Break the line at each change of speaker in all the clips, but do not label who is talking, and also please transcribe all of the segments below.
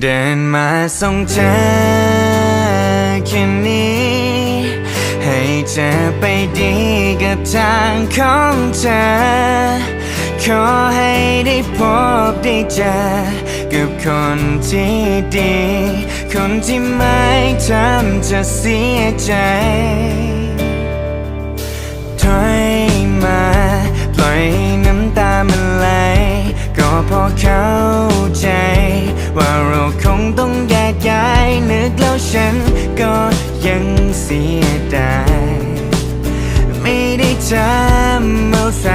เดินมาส่งเธอแค่นี้ ให้เธอไปดีกับทางของเธอ ขอให้ได้พบได้เจอ กับคนที่ดี คนที่ไม่ทำเธอเสียใจถอยมาปล่อยให้น้ำตามันไหลก็พอเข้าใจว่า เสียดายไม่ได้ทำเอะไร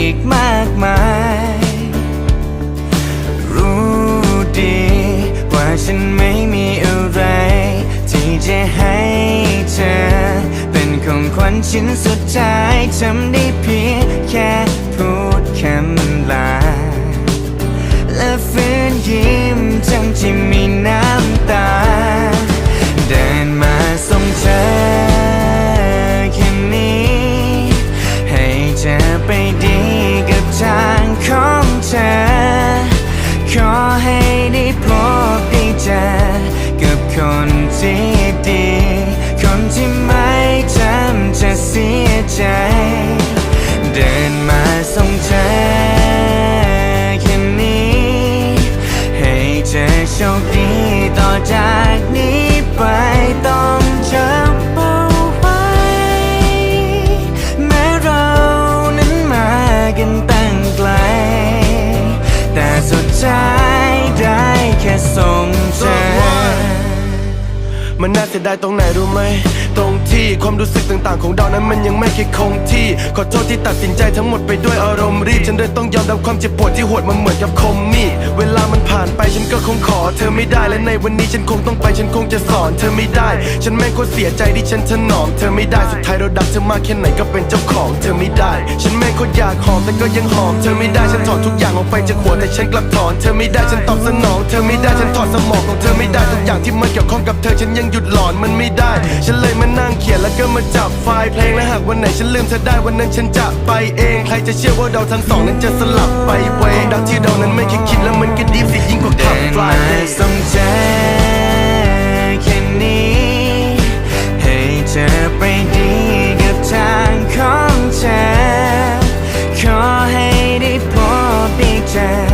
อีกมากมาย รู้ดีว่าฉันไม่มีอะไร ที่จะให้เธอ เป็นของขวัญชิ้นสุดท้ายทำได้เพียงแค่พูดคำลาและฟื้นยิ้มทั้งที่มีน้ำตา มันน่าเสียดา
ยตรงไหนรู้ไหมตรง ที่ ความรู้สึกต่างๆ ของเรานั้นมันยังไม่เคยคงที่ ขอโทษที่ตัดสินใจทั้งหมดไปด้วยอารมณ์รีบ ฉันเลยต้องยอมรับความเจ็บปวดที่หดมันเหมือนกับคมมีดเวลามันผ่านไปฉันก็คงขอเธอไม่ได้และในวันนี้ฉันคงต้องไปฉันคงจะสอนเธอไม่ได้ ฉันแม่งโคตรเสียใจที่ฉันถนอมเธอไม่ได้สุดท้ายเราดักเธอมากแค่ไหนก็เป็นเจ้าของเธอไม่ได้ ฉันแม่งโคตรอยากหอมแต่ก็ยังหอมเธอไม่ได้ฉันถอดทุกอย่างออกไปจากหัวแต่ฉันกลับถอนเธอไม่ได้ฉันตอบสนอง เธอไม่ได้ฉันถอดสมองของเธอไม่ได้ทุกอย่างที่มันเกี่ยวข้องกับเธอฉันยังหยุดหลอนมันไม่ได้ ฉันเลยมานั่งเขียนแล้วก็มาจับไฟล์เพลงและหากวันไหนฉันลืมเธอได้วันนั้นฉันจะไปเอง ใครจะเชื่อว่าเราทั้งสองนั้นจะสลับไปเวงดังที่เรานั้นไม่เคยคิดแล้วมันก็ดีสิยิ่งกว่าขับ
เดิน
ฟลา
มาย
เดย์
ส่งเธอแค่นี้ ให้เธอไปดีกับทางของเธอขอให้ได้พบได้เจอ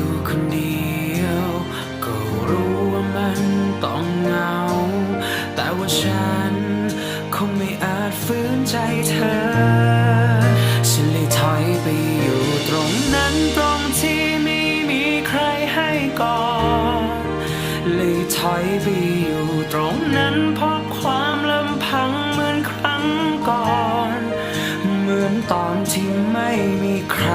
่ ต้องเหงา แต่ว่าฉันคงไม่อาจฝืนใจเธอ ฉันเลยถอยไปอยู่ตรงนั้นตรงที่ไม่มีใครให้ก่อน เลยถอยไปอยู่ตรงนั้นเพราะความลำพังเหมือนครั้งก่อน เหมือนตอนที่ไม่มีใคร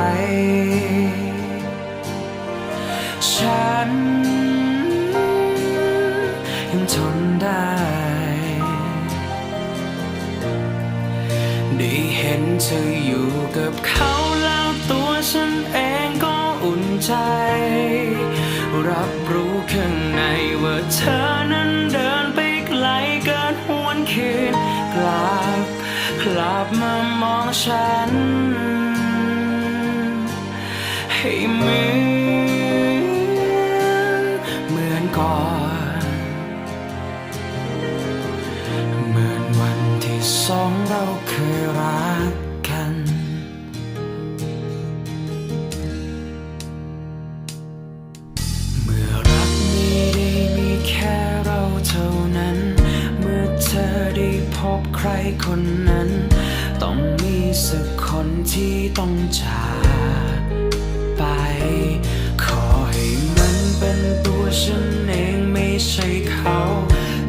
นเธออยู่กับเขาแล้วตัวฉันเองก็อุ่นใจ รับรู้ข้างในว่าเธอนั้นเดินไปไกลเกินหวนคืนกลับกลับมามองฉัน ให้เหมือนเหมือนก่อน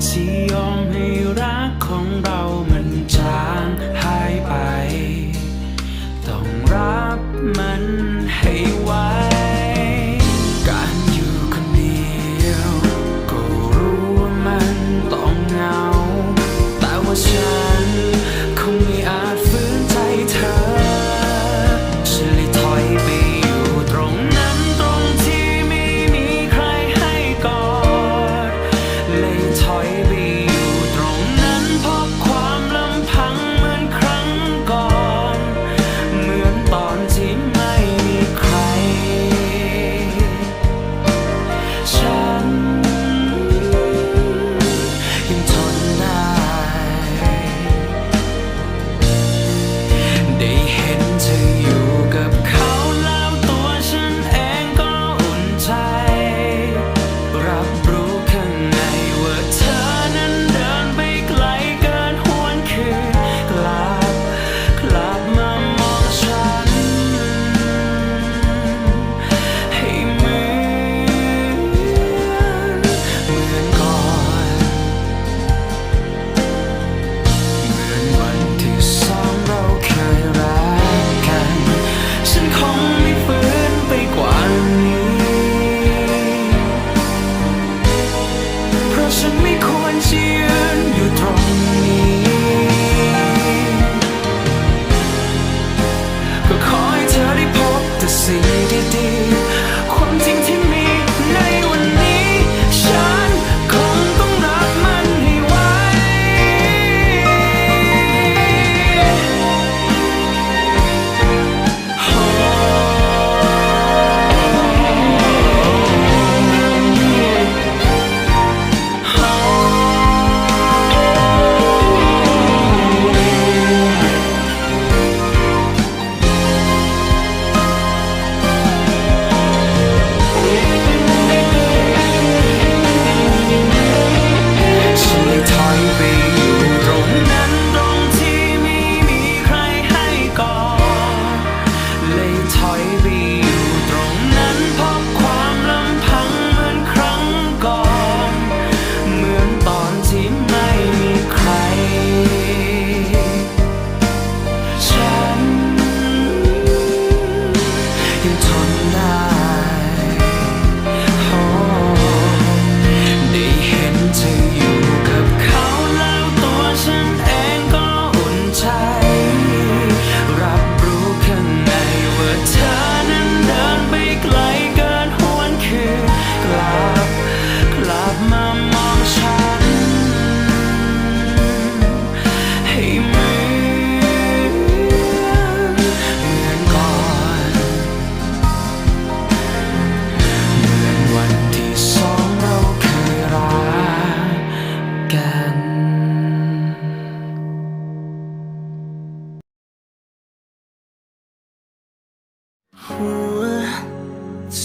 ที่ย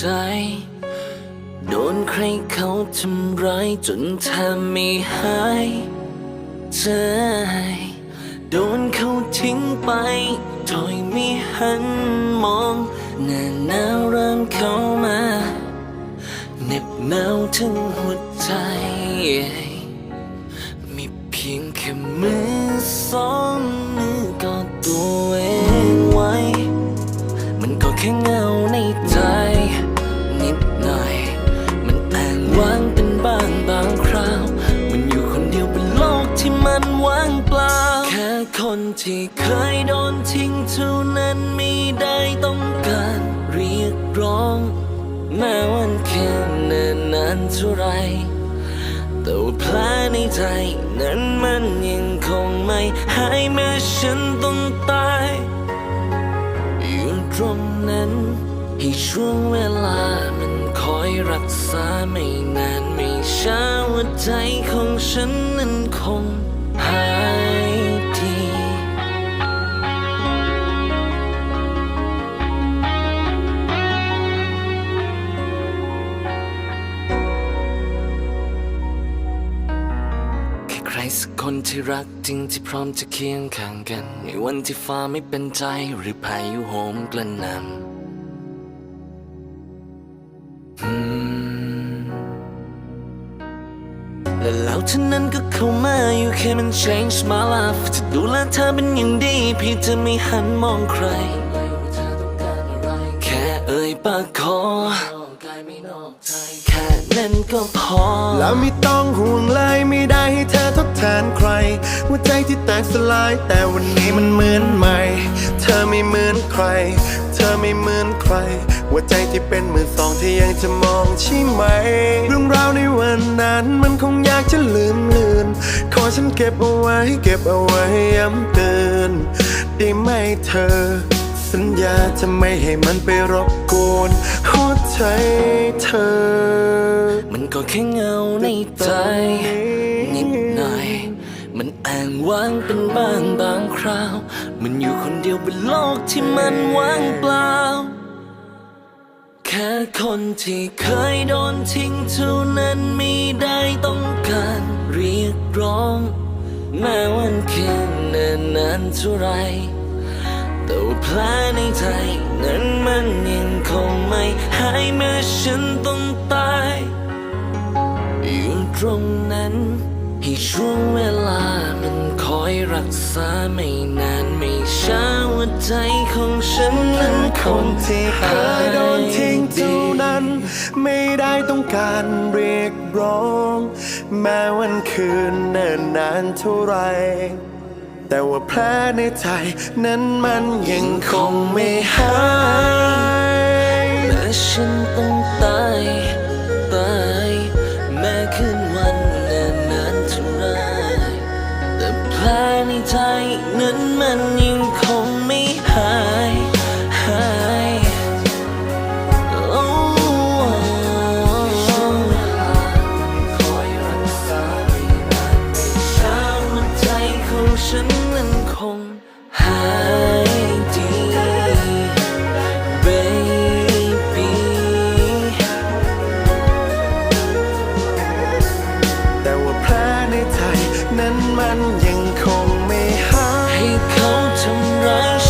ใจโดนใครเขาทำร้ายจนแทบไม่หายใจโดนเขาทิ้งไปโดยไม่หันมองหน้าหนาวเริ่มเข้ามาเหน็บหนาวถึงหัวใจ มีเพียงแค่มือสองมือกอดตัวเองไว้ มันก็แค่เงาในใจ นิดหน่อย มันอ้างว้างเป็นบ้างบางคราว มันอยู่คนเดียวบนโลกที่มันว่างเปล่า แค่คนที่เคยโดนทิ้งเท่านั้นไม่ได้ต้องการเรียกร้อง แม้วันแค่เนิ่นนานเท่าไรแต่ว่าแผลในใจ นั้นมันยังคงไม่หายแม้ฉันต้องตายอยู่ตรงนั้นให้ช่วงเวลา รักษาไม่นานไม่ช้าหัวใจของฉันนั้นคงหายดีใครสักคนที่รักจริงที่พร้อมจะเคียงข้างกัน ในวันที่ฟ้าไม่เป็นใจหรือพายุโหมกระหน่ำ เท่านั้นก็เข้ามาอยู่แค่มัน change my life จะดูแลเธอเป็นอย่างดีเพี่จะไม่หันมองใคร แค่เอ่ยปากขอแค่นั้นก็พอ
แล้วไม่ต้องห่วงเลยไม่ได้ให้เธอทดแทนใคร หัวใจที่แตกสลาย แต่วันนี้มันเหมือนใหม่ เธอไม่เหมือนใคร เธอไม่เหมือนใคร หัวใจที่เป็นมือสองที่ยังจะมองใช่ไหม เรื่องราวในวันนั้นมันคงอยากจะลืมเลือน ขอฉันเก็บเอาไว้เก็บเอาไว้ย้ำเตือนได้ไหมเธอ สัญญาจะไม่ให้มันไปรบกวนหัวใจเธอ
มันก็แค่เงาในใจนิดหน่อยมันแอ้างว้างเป็นบางบางคราว มันอยู่คนเดียวบนโลกที่มันว่างเปล่า ค่คนที่เคยโดนทิ้งเท่านั้นไม่ได้ต้องการเรียกร้อง แม้วันคืนเนินนานเท่าไรแต่ว่าแผลในใจนั้นมันยังคงไม่หายเมื่อฉันต้องตาย อยู่ตรงนั้นให้ช่วงเวลามันคอยรักษาไม่นาน ช้าหัวใจของฉันนั้นคง
ที่เคยโดนทิ้งเท่านั้น ไม่ได้ต้องการเรียกร้อง แม้วันคืนเนิ่นนานเท่าไร แต่ว่าแผลในใจนั้นมันยังคงไม่หาย
แม้ฉันต้อง แต่ว่า
แผลในใจ นั้นมันยังคงไม่หาย
ให้เขาทำร้าย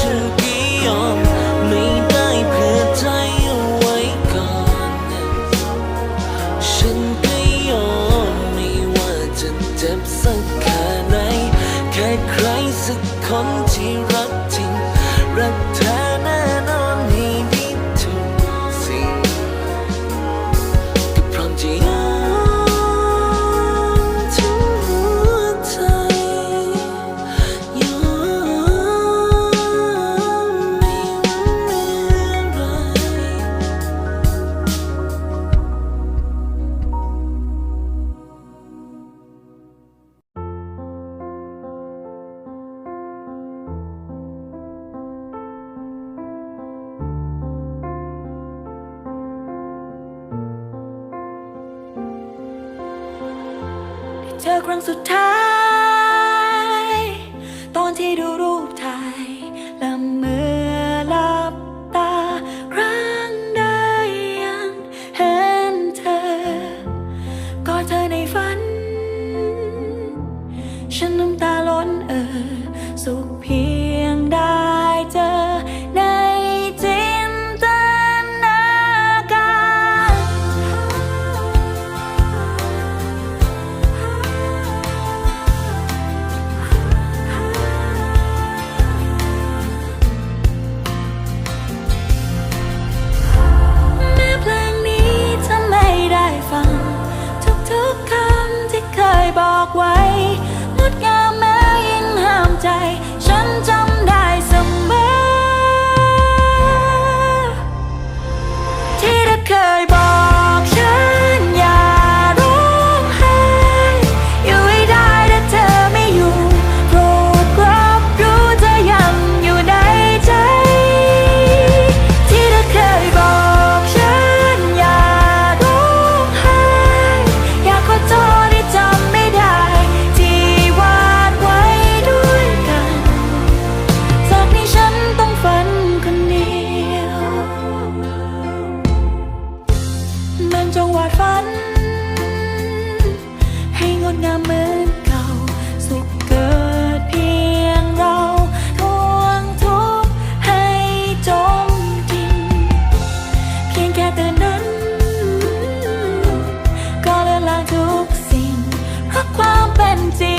empty.